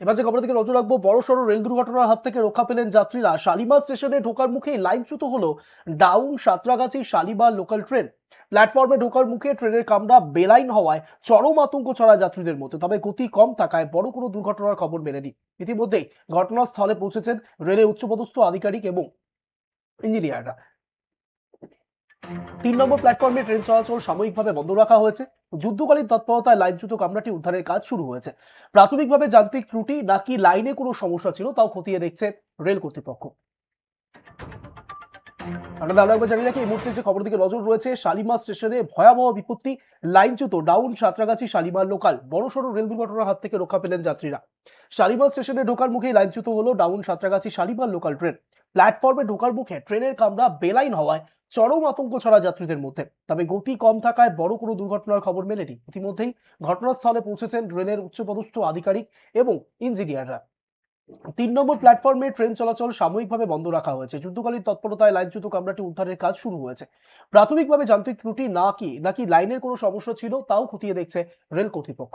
এবার যে খবর থেকে নজর রাখব, বড় সড়ো রেল দুর্ঘটনার হাত থেকে রক্ষা পেলেন যাত্রীরা। শালিমার স্টেশনে ঢোকার মুখেই লাইনচ্যুত হলো down Santragachi Shalimar local train প্ল্যাটফর্মে ঢোকার মুখে ট্রেনের কামরা বেলাইন হওয়ায় চরম আতঙ্ক ছড়া যাত্রীদের মধ্যে। তবে গতি কম থাকায় বড় কোনো দুর্ঘটনার খবর মেলেনি। ইতিমধ্যেই ঘটনাস্থলে পৌঁছেছেন রেলের উচ্চপদস্থ আধিকারিক এবং ইঞ্জিনিয়াররা। তিন নম্বর প্ল্যাটফর্মে ট্রেন চলাচল সাময়িকভাবে বন্ধ রাখা হয়েছে। যুদ্ধকালীন তৎপরতায় লাইনচ্যুত কামরাটি উদ্ধারের কাজ শুরু হয়েছে। প্রাথমিকভাবে যান্ত্রিক ত্রুটি নাকি লাইনে কোনো সমস্যা ছিল তাও খতিয়ে দেখছে রেল কর্তৃপক্ষ। আপনাদের আরও একবার জানি রাখি, এই মুহূর্তে যে খবর দিকে নজর রয়েছে, শালিমার স্টেশনে ভয়াবহ বিপত্তি। লাইনচ্যুত ডাউন সাঁতরাগাছি শালিমার লোকাল বড়সড় রেল দুর্ঘটনার হাত থেকে রক্ষা পেলেন যাত্রীরা। শালিমার স্টেশনে ঢোকার মুখে লাইনচ্যুত হলো down Santragachi Shalimar local train প্ল্যাটফর্মে ঢোকার মুখে ট্রেনের কামরা বেলাইন হওয়ায় চরম আতঙ্ক ছড়া যাত্রীদের মধ্যে। তবে গতি কম থাকায় বড় কোনো দুর্ঘটনার খবর মেলেনি। ইতিমধ্যেই ঘটনাস্থলে পৌঁছেছেন রেলের উচ্চপদস্থ আধিকারিক এবং ইঞ্জিনিয়াররা। তিন নম্বর প্ল্যাটফর্মে ট্রেন চলাচল সাময়িকভাবে বন্ধ রাখা হয়েছে। যুদ্ধকালীন তৎপরতায় লাইনচ্যুত কামরাটি উদ্ধারের কাজ শুরু হয়েছে। প্রাথমিকভাবে যান্ত্রিক ত্রুটি না কি, নাকি লাইনের কোনো সমস্যা ছিল, তাও খতিয়ে দেখছে রেল কর্তৃপক্ষ।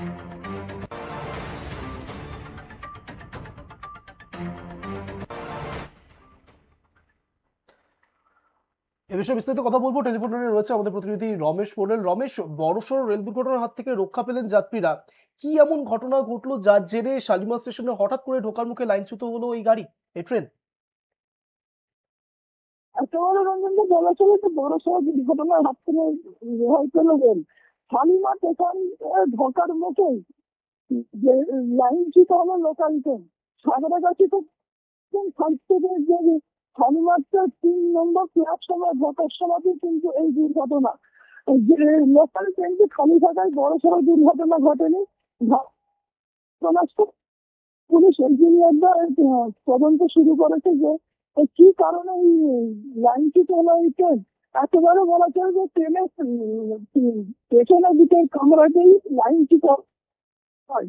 এ বিষয়ে বিস্তারিত কথা বলব। টেলিফোন রয়েছে আমাদের প্রতিনিধি রমেশ পোডেল রমেশ, বড়সড় রেল দুর্ঘটনার হাত থেকে রক্ষা পেলেন যাত্রীরা। কি এমন ঘটনা ঘটলো যার জেরে শালিমা স্টেশনে হঠাৎ করে ঢোকার মুখে লাইনচ্যুত হলো এই গাড়ি? এই ট্রেন। বলা চলে যে বড় সড়ো দুর্ঘটনার হাত থেকে রেহাই পেলেন শালিমা স্টেশন ঢোকার মুখে যে লাইনচ্যুত হলো লোকাল ট্রেন সাগরাগাছি তো সাইড থেকে যে শালিমারটা তিন নম্বর প্ল্যাটফর্মে ঢোকার সময়তেই কিন্তু এই দুর্ঘটনা। যে লোকাল ট্রেনটি খালি থাকায় বড় সড়ো দুর্ঘটনা ঘটেনি পুলিশ ইঞ্জিনিয়াররা আহ, তদন্ত শুরু করেছে যে কি কারণে এই লাইনচ্যুত হলো এই ট্রেন একেবারে বলা চলে যে ট্রেনের পেছনের দিকের কামরাতেই লাইনচ্যুত হয়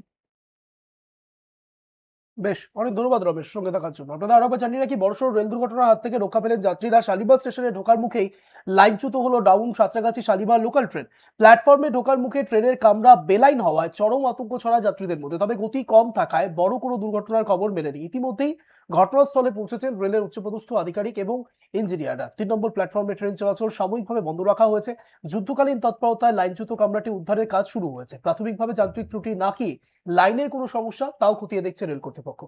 বেশ, অনেক ধন্যবাদ রমেশ, সঙ্গে থাকার জন্য। আপনাদের আরও একবার জানিয়ে রাখি বড়সড় রেল দুর্ঘটনার হাত থেকে রক্ষা পেলেন যাত্রীরা। শালিমার স্টেশনে ঢোকার মুখেই লাইনচ্যুত হলো down Santragachi Shalimar local train প্ল্যাটফর্মে ঢোকার মুখে ট্রেনের কামরা বেলাইন হওয়ায় চরম আতঙ্ক ছড়া যাত্রীদের মধ্যে। তবে গতি কম থাকায় বড় কোনো দুর্ঘটনার খবর মেলেনি। ইতিমধ্যেই ঘটনাস্থলে পৌঁছেছেন রেলের উচ্চপদস্থ আধিকারিক এবং ইঞ্জিনিয়াররা। তিন নম্বর প্ল্যাটফর্মে ট্রেন চলাচল সাময়িকভাবে বন্ধ রাখা হয়েছে। যুদ্ধকালীন তৎপরতায় লাইনচ্যুত কামরাটি উদ্ধারের কাজ শুরু হয়েছে। প্রাথমিকভাবে যান্ত্রিক ত্রুটি নাকি লাইনের কোনো সমস্যা, তাও খতিয়ে দেখছে রেল কর্তৃপক্ষ।